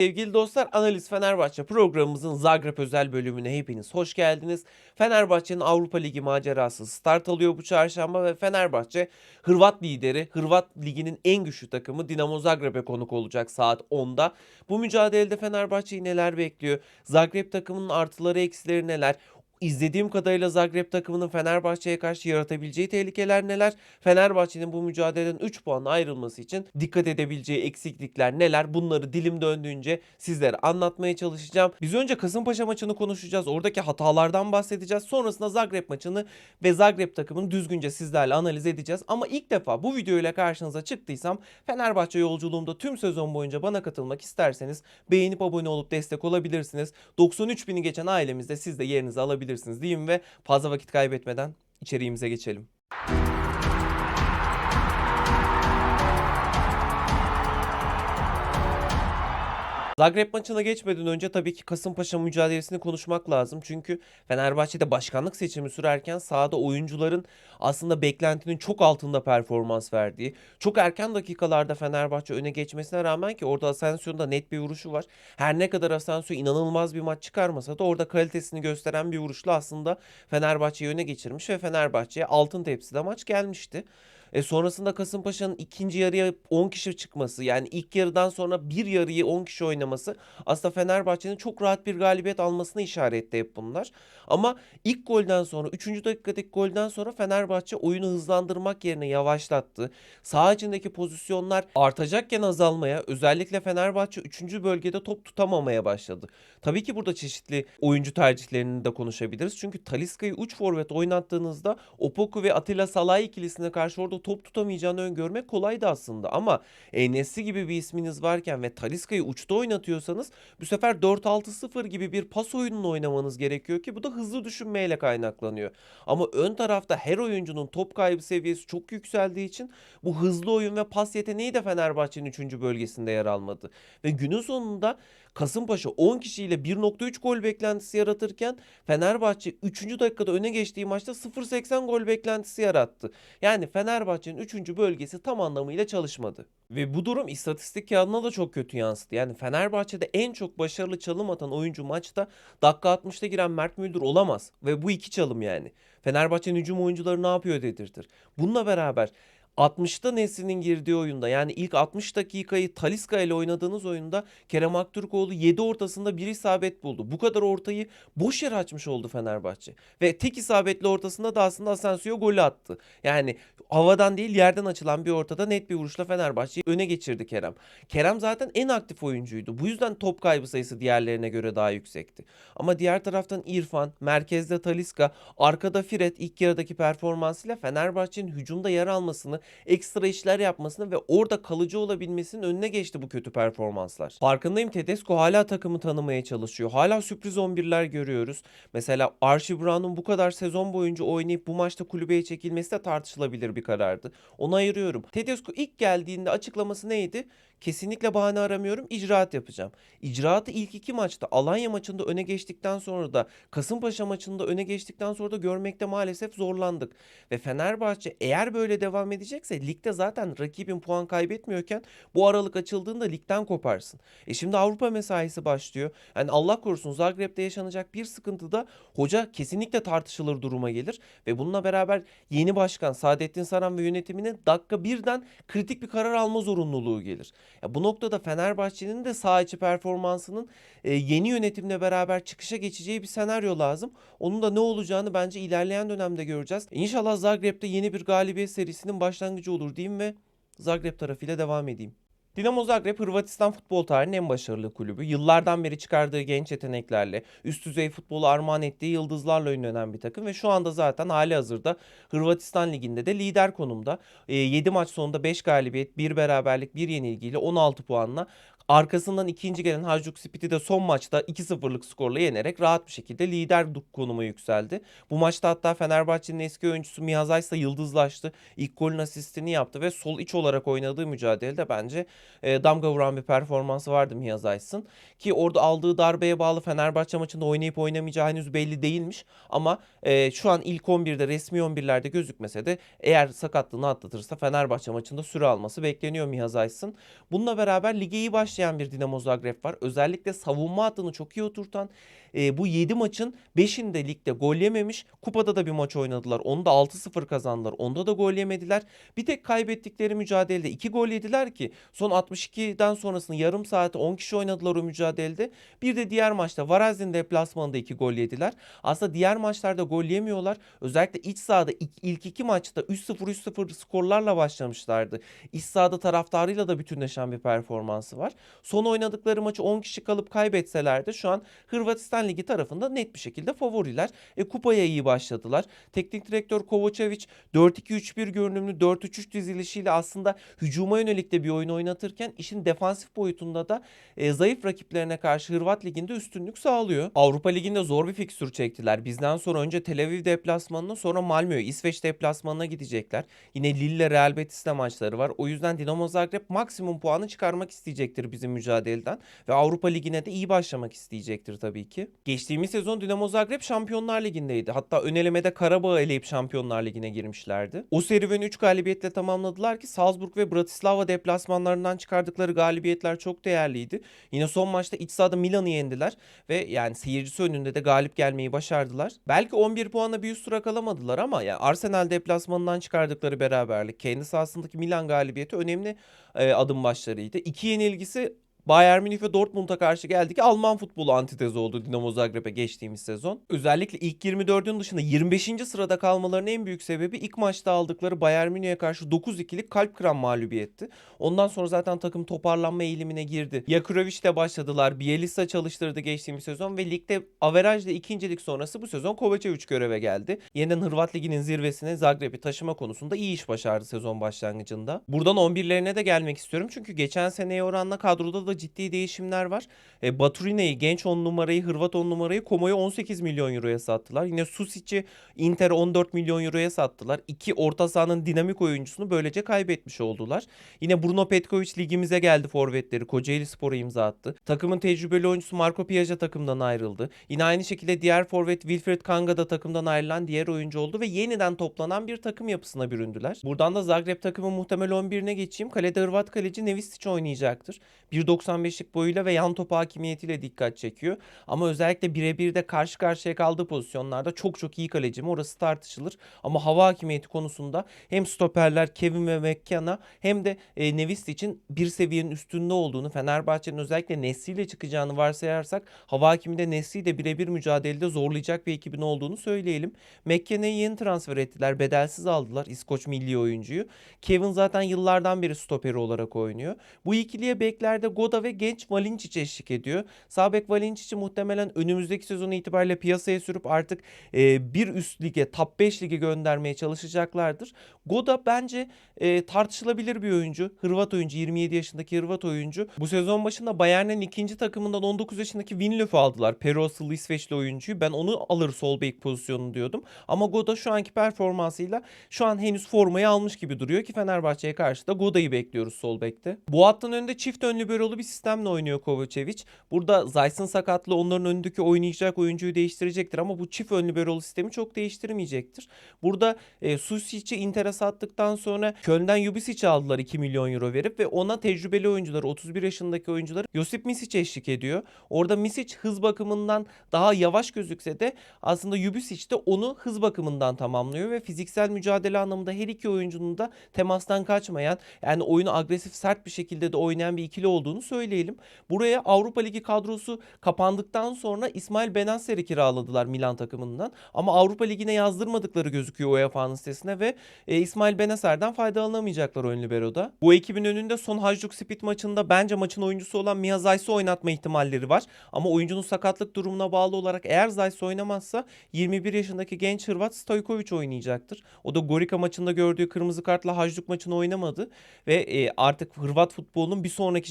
Sevgili dostlar Analiz Fenerbahçe programımızın Zagreb özel bölümüne hepiniz hoş geldiniz. Fenerbahçe'nin Avrupa Ligi macerası start alıyor bu çarşamba ve Fenerbahçe Hırvat lideri, Hırvat Ligi'nin en güçlü takımı Dinamo Zagreb'e konuk olacak saat 10'da. Bu mücadelede Fenerbahçe'yi neler bekliyor? Zagreb takımının artıları eksileri neler? İzlediğim kadarıyla Zagreb takımının Fenerbahçe'ye karşı yaratabileceği tehlikeler neler? Fenerbahçe'nin bu mücadeleden 3 puanla ayrılması için dikkat edebileceği eksiklikler neler? Bunları dilim döndüğünce sizlere anlatmaya çalışacağım. Biz önce Kasımpaşa maçını konuşacağız. Oradaki hatalardan bahsedeceğiz. Sonrasında Zagreb maçını ve Zagreb takımını düzgünce sizlerle analiz edeceğiz. Ama ilk defa bu videoyla karşınıza çıktıysam Fenerbahçe yolculuğumda tüm sezon boyunca bana katılmak isterseniz beğenip abone olup destek olabilirsiniz. 93 bini geçen ailemizde siz de yerinizi alabilirsiniz diyeyim ve fazla vakit kaybetmeden içeriğimize geçelim. Zagreb maçına geçmeden önce tabii ki Kasımpaşa mücadelesini konuşmak lazım. Çünkü Fenerbahçe'de başkanlık seçimi sürerken sahada oyuncuların aslında beklentinin çok altında performans verdiği, çok erken dakikalarda Fenerbahçe öne geçmesine rağmen ki orada Asensio'nun da net bir vuruşu var. Her ne kadar Asensio inanılmaz bir maç çıkarmasa da orada kalitesini gösteren bir vuruşla aslında Fenerbahçe'yi öne geçirmiş ve Fenerbahçe'ye altın tepside maç gelmişti. E sonrasında Kasımpaşa'nın ikinci yarıya 10 kişi çıkması yani ilk yarıdan sonra bir yarıyı 10 kişi oynaması aslında Fenerbahçe'nin çok rahat bir galibiyet almasını işaretti hep bunlar. Ama ilk golden sonra 3. dakikadaki golden sonra Fenerbahçe oyunu hızlandırmak yerine yavaşlattı. Saha içindeki pozisyonlar artacakken azalmaya özellikle Fenerbahçe 3. bölgede top tutamamaya başladı. Tabii ki burada çeşitli oyuncu tercihlerini de konuşabiliriz. Çünkü Talisca'yı 3 forvet oynattığınızda Opoku ve Atilla Salay ikilisine karşı orada top tutamayacağını öngörmek kolaydı aslında. Ama Enes'i gibi bir isminiz varken ve Talisca'yı uçta oynatıyorsanız bu sefer 4-6-0 gibi bir pas oyununu oynamanız gerekiyor ki bu da hızlı düşünmeyle kaynaklanıyor. Ama ön tarafta her oyuncunun top kaybı seviyesi çok yükseldiği için bu hızlı oyun ve pas yeteneği de Fenerbahçe'nin 3. bölgesinde yer almadı. Ve günün sonunda Kasımpaşa 10 kişiyle 1.3 gol beklentisi yaratırken Fenerbahçe 3. dakikada öne geçtiği maçta 0.80 gol beklentisi yarattı. Yani Fenerbahçe'nin 3. bölgesi tam anlamıyla çalışmadı. Ve bu durum istatistik kağıdına da çok kötü yansıdı. Yani Fenerbahçe'de en çok başarılı çalım atan oyuncu maçta dakika 60'ta giren Mert Müldür olamaz. Ve bu iki çalım yani. Fenerbahçe'nin hücum oyuncuları ne yapıyor dedirtir. Bununla beraber 60'ta Nesli'nin girdiği oyunda yani ilk 60 dakikayı Taliska ile oynadığınız oyunda Kerem Aktürkoğlu 7 ortasında bir isabet buldu. Bu kadar ortayı boş yer açmış oldu Fenerbahçe. Ve tek isabetli ortasında da aslında Asensio golü attı. Yani havadan değil yerden açılan bir ortada net bir vuruşla Fenerbahçe'yi öne geçirdi Kerem. Kerem zaten en aktif oyuncuydu. Bu yüzden top kaybı sayısı diğerlerine göre daha yüksekti. Ama diğer taraftan İrfan, merkezde Taliska, arkada Fred ilk yarıdaki performansıyla Fenerbahçe'nin hücumda yer almasını ekstra işler yapmasını ve orada kalıcı olabilmesinin önüne geçti bu kötü performanslar. Farkındayım Tedesco hala takımı tanımaya çalışıyor. Hala sürpriz 11'ler görüyoruz. Mesela Archie Brown'un bu kadar sezon boyunca oynayıp bu maçta kulübeye çekilmesi de tartışılabilir bir karardı. Onu ayırıyorum. Tedesco ilk geldiğinde açıklaması neydi? Kesinlikle bahane aramıyorum. icraat yapacağım. İcraatı ilk iki maçta Alanya maçında öne geçtikten sonra da Kasımpaşa maçında öne geçtikten sonra da görmekte maalesef zorlandık. Ve Fenerbahçe eğer böyle devam edecekse ligde zaten rakibin puan kaybetmiyorken bu aralık açıldığında ligden koparsın. E şimdi Avrupa mesaisi başlıyor. Yani Allah korusun Zagreb'de yaşanacak bir sıkıntıda hoca kesinlikle tartışılır duruma gelir. Ve bununla beraber yeni başkan Saadettin Saran ve yönetiminin dakika birden kritik bir karar alma zorunluluğu gelir. Ya bu noktada Fenerbahçe'nin de saha içi performansının e, yeni yönetimle beraber çıkışa geçeceği bir senaryo lazım. Onun da ne olacağını bence ilerleyen dönemde göreceğiz. İnşallah Zagreb'de yeni bir galibiyet serisinin başlangıcı olur diyeyim ve Zagreb tarafıyla devam edeyim. Dinamo Zagreb Hırvatistan futbol tarihinin en başarılı kulübü. Yıllardan beri çıkardığı genç yeteneklerle, üst düzey futbolu armağan ettiği yıldızlarla ünlenen bir takım ve şu anda zaten hali hazırda Hırvatistan liginde de lider konumda. E, 7 maç sonunda 5 galibiyet, 1 beraberlik, 1 yenilgiyle 16 puanla Arkasından ikinci gelen Hajduk Split'i de son maçta 2-0'lık skorla yenerek rahat bir şekilde lider konuma yükseldi. Bu maçta hatta Fenerbahçe'nin eski oyuncusu Mihazay ise yıldızlaştı. İlk golün asistini yaptı ve sol iç olarak oynadığı mücadelede bence e, damga vuran bir performansı vardı Mihazays'ın. Ki orada aldığı darbeye bağlı Fenerbahçe maçında oynayıp oynamayacağı henüz belli değilmiş. Ama e, şu an ilk 11'de resmi 11'lerde gözükmese de eğer sakatlığını atlatırsa Fenerbahçe maçında süre alması bekleniyor Mihazays'ın. Bununla beraber lige iyi başlayan başlayan bir Dinamo Zagreb var. Özellikle savunma hattını çok iyi oturtan e, bu 7 maçın 5'inde ligde gol yememiş. Kupada da bir maç oynadılar. Onu da 6-0 kazandılar. Onda da gol yemediler. Bir tek kaybettikleri mücadelede 2 gol yediler ki son 62'den sonrasını yarım saate 10 kişi oynadılar o mücadelede. Bir de diğer maçta Varazin deplasmanında 2 gol yediler. Aslında diğer maçlarda gol yemiyorlar. Özellikle iç sahada ilk, iki maçta 3-0 3-0 skorlarla başlamışlardı. İç sahada taraftarıyla da bütünleşen bir performansı var. Son oynadıkları maçı 10 kişi kalıp kaybetseler de şu an Hırvatistan Ligi tarafında net bir şekilde favoriler. E, kupaya iyi başladılar. Teknik direktör Kovacevic 4-2-3-1 görünümlü 4-3-3 dizilişiyle aslında hücuma yönelik de bir oyun oynatırken işin defansif boyutunda da e, zayıf rakiplerine karşı Hırvat Ligi'nde üstünlük sağlıyor. Avrupa Ligi'nde zor bir fikstür çektiler. Bizden sonra önce Tel Aviv deplasmanına sonra Malmö, İsveç deplasmanına gidecekler. Yine Lille, Real Betis'le maçları var. O yüzden Dinamo Zagreb maksimum puanı çıkarmak isteyecektir bizim mücadeleden ve Avrupa Ligi'ne de iyi başlamak isteyecektir tabii ki. Geçtiğimiz sezon Dinamo Zagreb Şampiyonlar Ligi'ndeydi. Hatta ön elemede Karabağ'ı eleyip Şampiyonlar Ligi'ne girmişlerdi. O serüveni 3 galibiyetle tamamladılar ki Salzburg ve Bratislava deplasmanlarından çıkardıkları galibiyetler çok değerliydi. Yine son maçta iç sahada Milan'ı yendiler ve yani seyircisi önünde de galip gelmeyi başardılar. Belki 11 puanla bir üst tura kalamadılar ama yani Arsenal deplasmanından çıkardıkları beraberlik, kendi sahasındaki Milan galibiyeti önemli e, adım başlarıydı. İki yenilgisi Bayern Münih ve Dortmund'a karşı geldi ki Alman futbolu antitezi oldu Dinamo Zagreb'e geçtiğimiz sezon. Özellikle ilk 24'ün dışında 25. sırada kalmalarının en büyük sebebi ilk maçta aldıkları Bayern Münih'e karşı 9-2'lik kalp kıran mağlubiyetti. Ondan sonra zaten takım toparlanma eğilimine girdi. Jakurovic'le başladılar. Bielisa çalıştırdı geçtiğimiz sezon ve ligde averajla ikincilik sonrası bu sezon Kovacevic göreve geldi. Yeniden Hırvat Ligi'nin zirvesine Zagreb'i taşıma konusunda iyi iş başardı sezon başlangıcında. Buradan 11'lerine de gelmek istiyorum çünkü geçen seneye oranla kadroda da ciddi değişimler var. E, Baturine'yi genç 10 numarayı Hırvat 10 numarayı Komo'ya 18 milyon euroya sattılar. Yine Susic'i Inter'e 14 milyon euroya sattılar. İki orta sahanın dinamik oyuncusunu böylece kaybetmiş oldular. Yine Bruno Petkovic ligimize geldi forvetleri. Kocaeli Spor'a imza attı. Takımın tecrübeli oyuncusu Marco Piaja takımdan ayrıldı. Yine aynı şekilde diğer forvet Wilfred Kanga da takımdan ayrılan diğer oyuncu oldu ve yeniden toplanan bir takım yapısına büründüler. Buradan da Zagreb takımı muhtemel 11'ine geçeyim. Kalede Hırvat kaleci Nevistic oynayacaktır. 1.95'lik boyuyla ve yan top hakimiyetiyle dikkat çekiyor. Ama özellikle birebir de karşı karşıya kaldığı pozisyonlarda çok çok iyi kaleci mi orası tartışılır. Ama hava hakimiyeti konusunda hem stoperler Kevin ve McKenna hem de e, Nevis için bir seviyenin üstünde olduğunu Fenerbahçe'nin özellikle Nesli ile çıkacağını varsayarsak hava hakiminde Nesli ile birebir mücadelede zorlayacak bir ekibin olduğunu söyleyelim. McKenna'yı yeni transfer ettiler. Bedelsiz aldılar İskoç milli oyuncuyu. Kevin zaten yıllardan beri stoperi olarak oynuyor. Bu ikiliye beklerde Goda ve genç Valincic eşlik ediyor. Sabek Valincic'i muhtemelen önümüzdeki sezon itibariyle piyasaya sürüp artık e, bir üst lige, top 5 lige göndermeye çalışacaklardır. Goda bence e, tartışılabilir bir oyuncu. Hırvat oyuncu, 27 yaşındaki Hırvat oyuncu. Bu sezon başında Bayern'in ikinci takımından 19 yaşındaki Winlöf'ü aldılar. Peru asıllı İsveçli oyuncuyu. Ben onu alır sol bek pozisyonu diyordum. Ama Goda şu anki performansıyla şu an henüz formayı almış gibi duruyor ki Fenerbahçe'ye karşı da Goda'yı bekliyoruz sol bekte. Bu hattın önünde çift ön liberolu bir sistemle oynuyor Kovacevic. Burada Zayt'ın sakatlığı onların önündeki oynayacak oyuncuyu değiştirecektir ama bu çift ön liberolu sistemi çok değiştirmeyecektir. Burada e, Susic'i Inter'e sattıktan sonra Köln'den Jubicic'i aldılar 2 milyon euro verip ve ona tecrübeli oyuncuları 31 yaşındaki oyuncuları Josip Misic eşlik ediyor. Orada Misic hız bakımından daha yavaş gözükse de aslında Jubicic de onu hız bakımından tamamlıyor ve fiziksel mücadele anlamında her iki oyuncunun da temastan kaçmayan yani oyunu agresif sert bir şekilde de oynayan bir ikili olduğunu söyleyelim. Buraya Avrupa Ligi kadrosu kapandıktan sonra İsmail Benasser'i kiraladılar Milan takımından. Ama Avrupa Ligi'ne yazdırmadıkları gözüküyor UEFA'nın sitesine ve e, İsmail Benasser'den faydalanamayacaklar ön libero'da. Bu ekibin önünde son Hajduk Split maçında bence maçın oyuncusu olan Mia Zayt'sı oynatma ihtimalleri var. Ama oyuncunun sakatlık durumuna bağlı olarak eğer Zayt oynamazsa 21 yaşındaki genç Hırvat Stojkovic oynayacaktır. O da Gorica maçında gördüğü kırmızı kartla Hajduk maçını oynamadı ve e, artık Hırvat futbolunun bir sonraki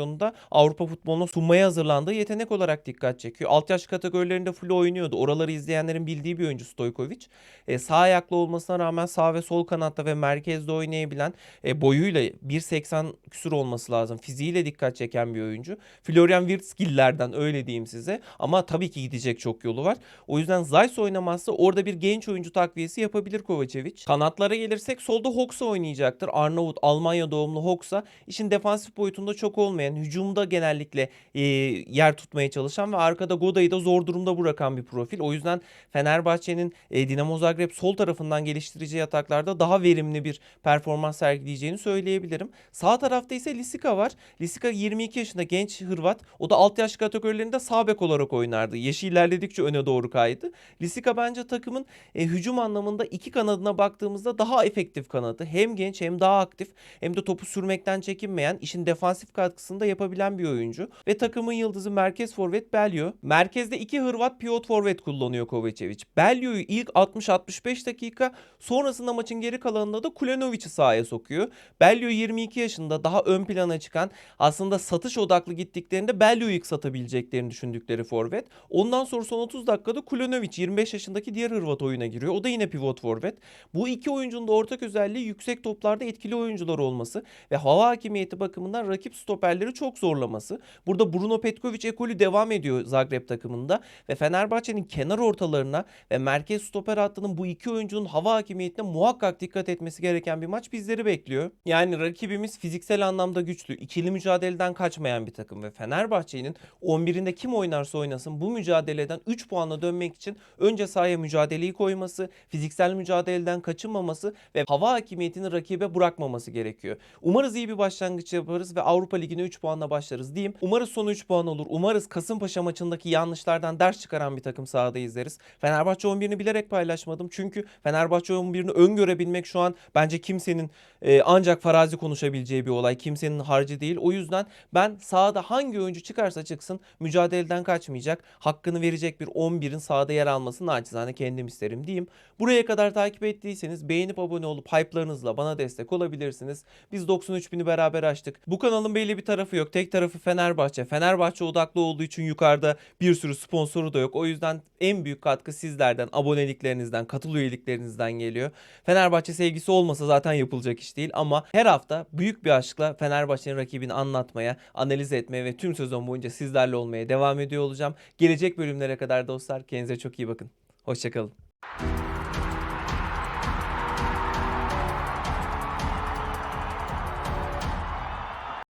jenerasyonunda Avrupa futboluna sunmaya hazırlandığı yetenek olarak dikkat çekiyor. Alt yaş kategorilerinde full oynuyordu. Oraları izleyenlerin bildiği bir oyuncu Stojkovic. E, sağ ayaklı olmasına rağmen sağ ve sol kanatta ve merkezde oynayabilen e, boyuyla 1.80 küsur olması lazım. Fiziğiyle dikkat çeken bir oyuncu. Florian Wirtzgiller'den öyle diyeyim size. Ama tabii ki gidecek çok yolu var. O yüzden Zayt oynamazsa orada bir genç oyuncu takviyesi yapabilir Kovacevic. Kanatlara gelirsek solda Hox'a oynayacaktır. Arnavut, Almanya doğumlu Hox'a işin defansif boyutunda çok olmayan isteyen, hücumda genellikle e, yer tutmaya çalışan ve arkada Goda'yı da zor durumda bırakan bir profil. O yüzden Fenerbahçe'nin e, Dinamo Zagreb sol tarafından geliştireceği ataklarda daha verimli bir performans sergileyeceğini söyleyebilirim. Sağ tarafta ise Lisika var. Lisika 22 yaşında genç Hırvat. O da alt yaş kategorilerinde sağ bek olarak oynardı. Yaşı ilerledikçe öne doğru kaydı. Lisika bence takımın e, hücum anlamında iki kanadına baktığımızda daha efektif kanadı. Hem genç hem daha aktif hem de topu sürmekten çekinmeyen, işin defansif katkısını da yapabilen bir oyuncu. Ve takımın yıldızı merkez forvet Belio. Merkezde iki Hırvat pivot forvet kullanıyor Kovacevic. Belio'yu ilk 60-65 dakika sonrasında maçın geri kalanında da Kulenovic'i sahaya sokuyor. Belio 22 yaşında daha ön plana çıkan aslında satış odaklı gittiklerinde Belio'yu ilk satabileceklerini düşündükleri forvet. Ondan sonra son 30 dakikada Kulenovic 25 yaşındaki diğer Hırvat oyuna giriyor. O da yine pivot forvet. Bu iki oyuncunun da ortak özelliği yüksek toplarda etkili oyuncular olması ve hava hakimiyeti bakımından rakip stoperleri çok zorlaması. Burada Bruno Petkovic ekolü devam ediyor Zagreb takımında ve Fenerbahçe'nin kenar ortalarına ve merkez stoper hattının bu iki oyuncunun hava hakimiyetine muhakkak dikkat etmesi gereken bir maç bizleri bekliyor. Yani rakibimiz fiziksel anlamda güçlü, ikili mücadeleden kaçmayan bir takım ve Fenerbahçe'nin 11'inde kim oynarsa oynasın bu mücadeleden 3 puanla dönmek için önce sahaya mücadeleyi koyması, fiziksel mücadeleden kaçınmaması ve hava hakimiyetini rakibe bırakmaması gerekiyor. Umarız iyi bir başlangıç yaparız ve Avrupa Ligi'ne 3 puanla başlarız diyeyim. Umarız sonu 3 puan olur. Umarız Kasımpaşa maçındaki yanlışlardan ders çıkaran bir takım sahada izleriz. Fenerbahçe 11'ini bilerek paylaşmadım. Çünkü Fenerbahçe 11'ini öngörebilmek şu an bence kimsenin e, ancak farazi konuşabileceği bir olay. Kimsenin harcı değil. O yüzden ben sahada hangi oyuncu çıkarsa çıksın mücadeleden kaçmayacak. Hakkını verecek bir 11'in sahada yer almasını naçizane kendim isterim diyeyim. Buraya kadar takip ettiyseniz beğenip abone olup hype'larınızla bana destek olabilirsiniz. Biz 93 bini beraber açtık. Bu kanalın belli bir tarafı yok. Tek tarafı Fenerbahçe. Fenerbahçe odaklı olduğu için yukarıda bir sürü sponsoru da yok. O yüzden en büyük katkı sizlerden, aboneliklerinizden, katıl üyeliklerinizden geliyor. Fenerbahçe sevgisi olmasa zaten yapılacak iş değil ama her hafta büyük bir aşkla Fenerbahçe'nin rakibini anlatmaya, analiz etmeye ve tüm sezon boyunca sizlerle olmaya devam ediyor olacağım. Gelecek bölümlere kadar dostlar kendinize çok iyi bakın. Hoşçakalın.